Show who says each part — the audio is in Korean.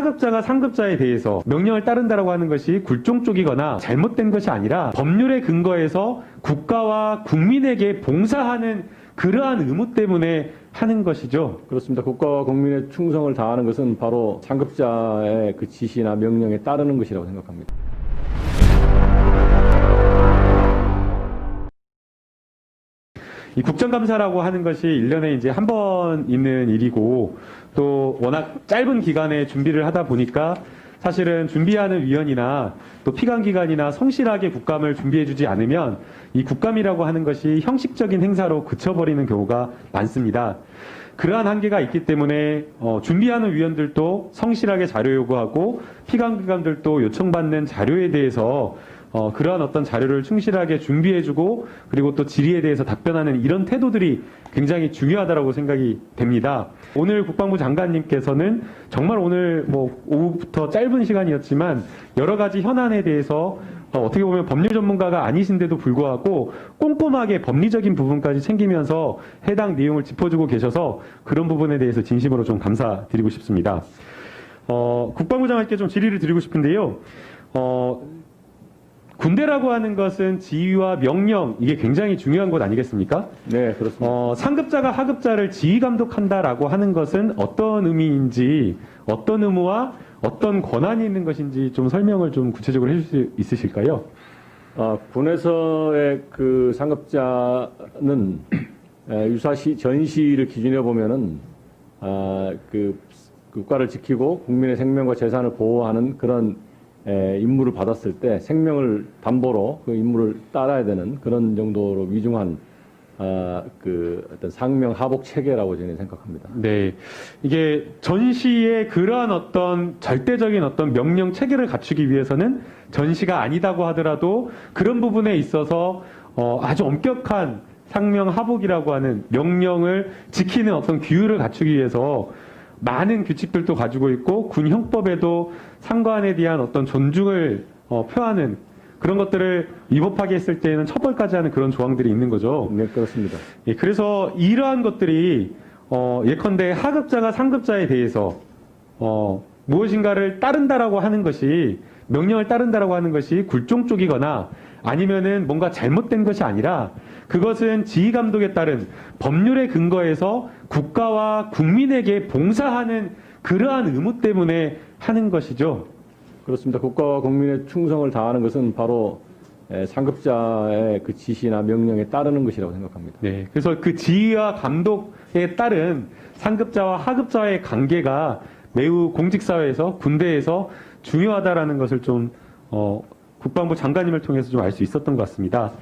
Speaker 1: 하급자가 상급자에 대해서 명령을 따른다라고 하는 것이 굴종 쪽이거나 잘못된 것이 아니라 법률에 근거해서 국가와 국민에게 봉사하는 그러한 의무 때문에 하는 것이죠.
Speaker 2: 그렇습니다. 국가와 국민의 충성을 다하는 것은 바로 상급자의 그 지시나 명령에 따르는 것이라고 생각합니다.
Speaker 1: 이 국정감사라고 하는 것이 1년에 이제 한 번 있는 일이고 또 워낙 짧은 기간에 준비를 하다 보니까 사실은 준비하는 위원이나 또 피감 기관이나 성실하게 국감을 준비해주지 않으면 이 국감이라고 하는 것이 형식적인 행사로 그쳐버리는 경우가 많습니다. 그러한 한계가 있기 때문에 어, 준비하는 위원들도 성실하게 자료 요구하고 피감기관들도 요청받는 자료에 대해서 어, 그러한 어떤 자료를 충실하게 준비해주고 그리고 또 질의에 대해서 답변하는 이런 태도들이 굉장히 중요하다라고 생각이 됩니다. 오늘 국방부 장관님께서는 정말 오늘 뭐 오후부터 짧은 시간이었지만 여러 가지 현안에 대해서 어, 어떻게 보면 법률 전문가가 아니신데도 불구하고 꼼꼼하게 법리적인 부분까지 챙기면서 해당 내용을 짚어주고 계셔서 그런 부분에 대해서 진심으로 좀 감사드리고 싶습니다. 어, 국방부 장관께 좀 질의를 드리고 싶은데요. 어, 군대라고 하는 것은 지휘와 명령 이게 굉장히 중요한 것 아니겠습니까?
Speaker 2: 네, 그렇습니다.
Speaker 1: 어, 상급자가 하급자를 지휘 감독한다라고 하는 것은 어떤 의미인지 어떤 의무와 어떤 권한이 있는 것인지 좀 설명을 좀 구체적으로 해줄 수 있으실까요?
Speaker 2: 아, 군에서의 그 상급자는 에, 유사시 전시를 기준해 보면은 아, 그 국가를 지키고 국민의 생명과 재산을 보호하는 그런 에, 임무를 받았을 때 생명을 담보로 그 임무를 따라야 되는 그런 정도로 위중한 아, 그 어떤 상명 하복 체계라고 저는 생각합니다.
Speaker 1: 네. 이게 전시의 그러한 어떤 절대적인 어떤 명령 체계를 갖추기 위해서는 전시가 아니다고 하더라도 그런 부분에 있어서 어, 아주 엄격한 상명 하복이라고 하는 명령을 지키는 어떤 규율을 갖추기 위해서 많은 규칙들도 가지고 있고 군 형법에도 상관에 대한 어떤 존중을 어, 표하는 그런 것들을 위법하게 했을 때에는 처벌까지 하는 그런 조항들이 있는 거죠.
Speaker 2: 네, 그렇습니다.
Speaker 1: 예, 그래서 이러한 것들이 어, 예컨대 하급자가 상급자에 대해서 어, 무엇인가를 따른다라고 하는 것이 명령을 따른다라고 하는 것이 굴종 쪽이거나 아니면은 뭔가 잘못된 것이 아니라 그것은 지휘 감독에 따른 법률에 근거해서 국가와 국민에게 봉사하는 그러한 의무 때문에 하는 것이죠.
Speaker 2: 그렇습니다. 국가와 국민의 충성을 다하는 것은 바로 에, 상급자의 그 지시나 명령에 따르는 것이라고 생각합니다.
Speaker 1: 네, 그래서 그 지휘와 감독에 따른 상급자와 하급자의 관계가 매우 공직사회에서 군대에서 중요하다라는 것을 좀 어, 국방부 장관님을 통해서 좀 알 수 있었던 것 같습니다.